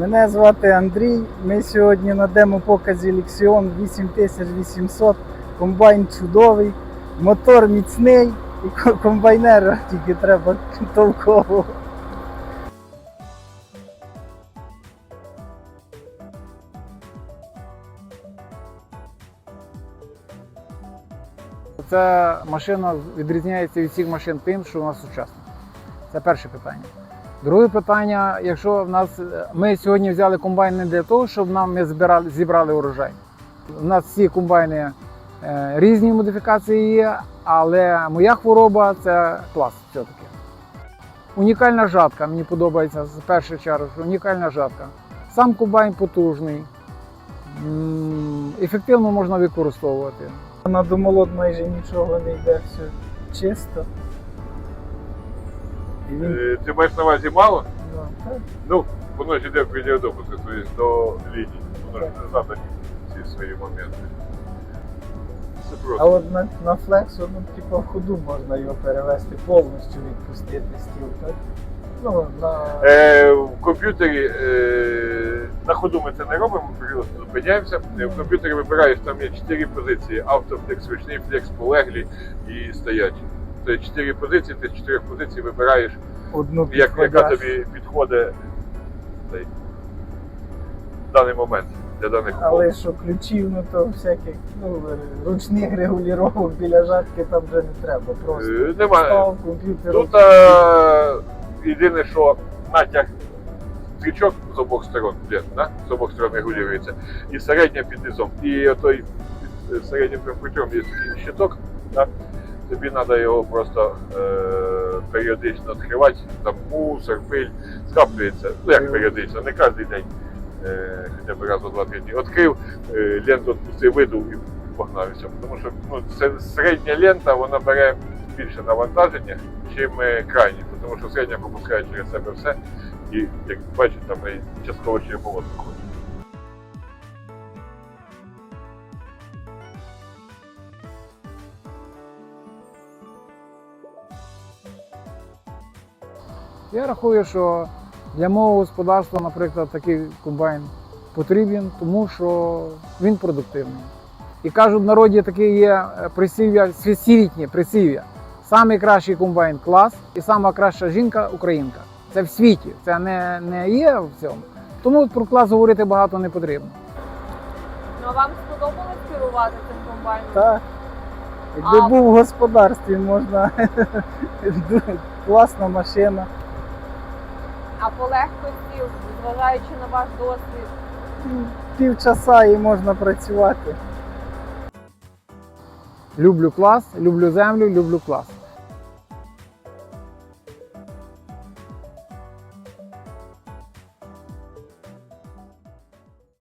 Мене звати Андрій. Ми сьогодні на демо-показі Lexion 8800. Комбайн чудовий, мотор міцний і ко- комбайнера тільки треба толкового. Ця машина відрізняється від всіх машин тим, що вона сучасна. Це перше питання. Друге питання, якщо в нас е, ми сьогодні взяли комбайн не для того, щоб нам ми збирали, зібрали урожай. У нас всі комбайни е, різні модифікації є, але моя хвороба це клас все-таки. Унікальна жатка, мені подобається з першої черги, унікальна жатка. Сам комбайн потужний, ефективно можна використовувати. На домолот майже нічого не йде, все чисто. Е, Ти маєш на увазі мало? ну. Ну, воно ж йде в відеодопуску, тобто до лінії. Воно ж не задані ці свої моменти. Це А просто. от на, на флексу, ну, типу, в ходу можна його перевести повністю відпустити стіл, так? Ну, на... Е, в комп'ютері е, на ходу ми це не робимо, просто зупиняємося. Е, В комп'ютері вибираєш, там є чотири позиції: автофлекс, ручний флекс, полеглі і стоячі. Це чотири позиції, ти з чотирьох позицій вибираєш, одну як, яка тобі підходить цей, в даний момент для даних умов. Але що ключів, ну то всяких ну, ручних регулювань біля жатки там вже не треба. Просто Е, Немає. став комп'ютер. Тут е, єдине, що натяг стрічок з обох сторон, де, да? з обох сторон регулюється, і середня під низом. І отой під середнім путем є такий щиток, да? тобі треба його просто е, періодично відкривати, там мусор, пиль, скаплюється. Ну як періодично, не кожен день, е, хоча б раз у два тижні. Відкрив, е, ленту відпустив, видув і погнав і все. Тому що ну, це середня лента, вона бере більше навантаження, чим е, крайні, тому що середня пропускає через себе все. І як бачите, там і частково ще молот виходить. Я рахую, що для мого господарства, наприклад, такий комбайн потрібен, тому що він продуктивний. І кажуть, в народі таке є е, присів'я, свісівітнє присів'я. Самий кращий комбайн клас і сама краща жінка українка. Це в світі, це не, не є в цьому. Тому про клас говорити багато не потрібно. Ну а вам сподобалось керувати цим комбайном? Так. Якби А- був в господарстві, можна класна машина. А по легкості, зважаючи на ваш досвід, Півчаса і можна працювати. Люблю клас, люблю землю, люблю клас.